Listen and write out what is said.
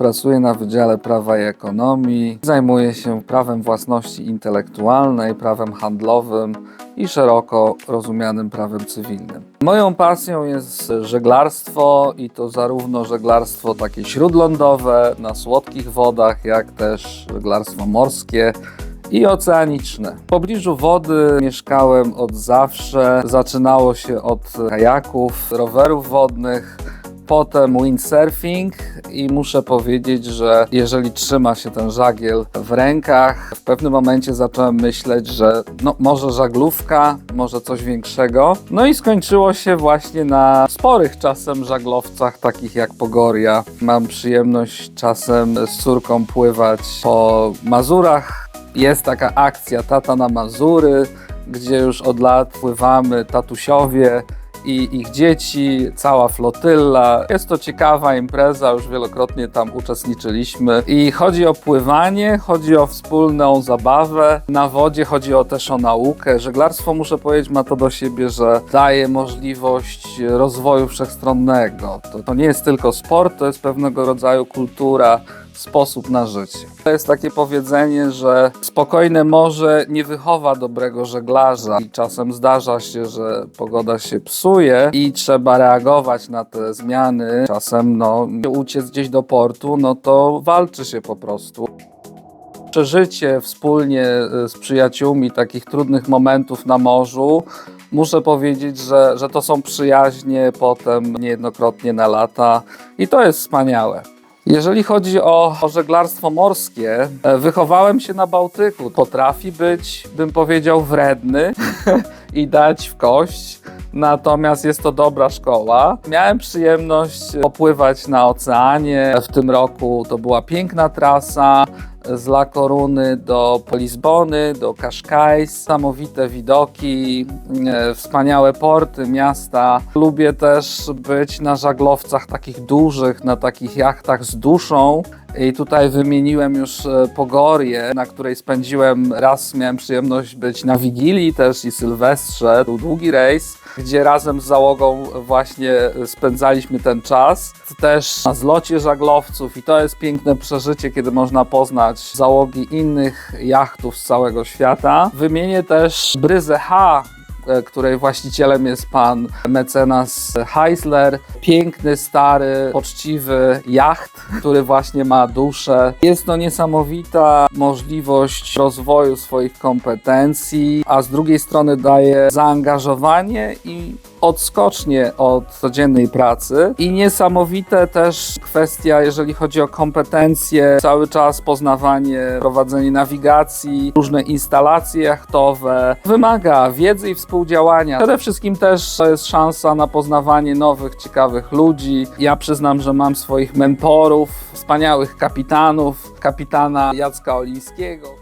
Pracuję na Wydziale Prawa i Ekonomii. Zajmuję się prawem własności intelektualnej, prawem handlowym i szeroko rozumianym prawem cywilnym. Moją pasją jest żeglarstwo i to zarówno żeglarstwo takie śródlądowe na słodkich wodach, jak też żeglarstwo morskie i oceaniczne. W pobliżu wody mieszkałem od zawsze. Zaczynało się od kajaków, rowerów wodnych, potem windsurfing i muszę powiedzieć, że jeżeli trzyma się ten żagiel w rękach, w pewnym momencie zacząłem myśleć, że no, może żaglówka, może coś większego. No i skończyło się właśnie na sporych czasem żaglowcach, takich jak Pogoria. Mam przyjemność czasem z córką pływać po Mazurach. Jest taka akcja Tata na Mazury, gdzie już od lat pływamy tatusiowie i ich dzieci, cała flotylla. Jest to ciekawa impreza, już wielokrotnie tam uczestniczyliśmy. I chodzi o pływanie, chodzi o wspólną zabawę na wodzie, chodzi o też o naukę. Żeglarstwo, muszę powiedzieć, ma to do siebie, że daje możliwość rozwoju wszechstronnego. To, to nie jest tylko sport, to jest pewnego rodzaju kultura, sposób na życie. To jest takie powiedzenie, że spokojne morze nie wychowa dobrego żeglarza i czasem zdarza się, że pogoda się psuje i trzeba reagować na te zmiany. Czasem no, uciec gdzieś do portu, no to walczy się po prostu. Przeżycie wspólnie y, z przyjaciółmi takich trudnych momentów na morzu Muszę powiedzieć, że, że to są przyjaźnie potem niejednokrotnie na lata i to jest wspaniałe. Jeżeli chodzi o, żeglarstwo morskie, e, wychowałem się na Bałtyku. Potrafi być, bym powiedział, wredny i dać w kość. Natomiast jest to dobra szkoła. Miałem przyjemność popływać na oceanie. W tym roku to była piękna trasa z La Coruny do Lizbony, do Cascais. Niesamowite widoki, e, wspaniałe porty, miasta. Lubię też być na żaglowcach takich dużych, na takich jachtach z duszą. I tutaj wymieniłem już e, Pogorię, na której spędziłem raz, miałem przyjemność być na Wigilii też i Sylwestrze. Był długi rejs, gdzie razem z załogą właśnie spędzaliśmy ten czas. Też na zlocie żaglowców i to jest piękne przeżycie, kiedy można poznać załogi innych jachtów z całego świata. Wymienię też Bryzę H, której właścicielem jest pan mecenas Heisler. Piękny, stary, poczciwy jacht, który właśnie ma duszę. Jest to niesamowita możliwość rozwoju swoich kompetencji, a z drugiej strony daje zaangażowanie i odskocznie od codziennej pracy i niesamowite też kwestia, jeżeli chodzi o kompetencje, cały czas poznawanie, prowadzenie nawigacji, różne instalacje jachtowe. Wymaga wiedzy i współdziałania. Przede wszystkim też to jest szansa na poznawanie nowych, ciekawych ludzi. Ja przyznam, że mam swoich mentorów, wspaniałych kapitanów, kapitana Jacka Olińskiego.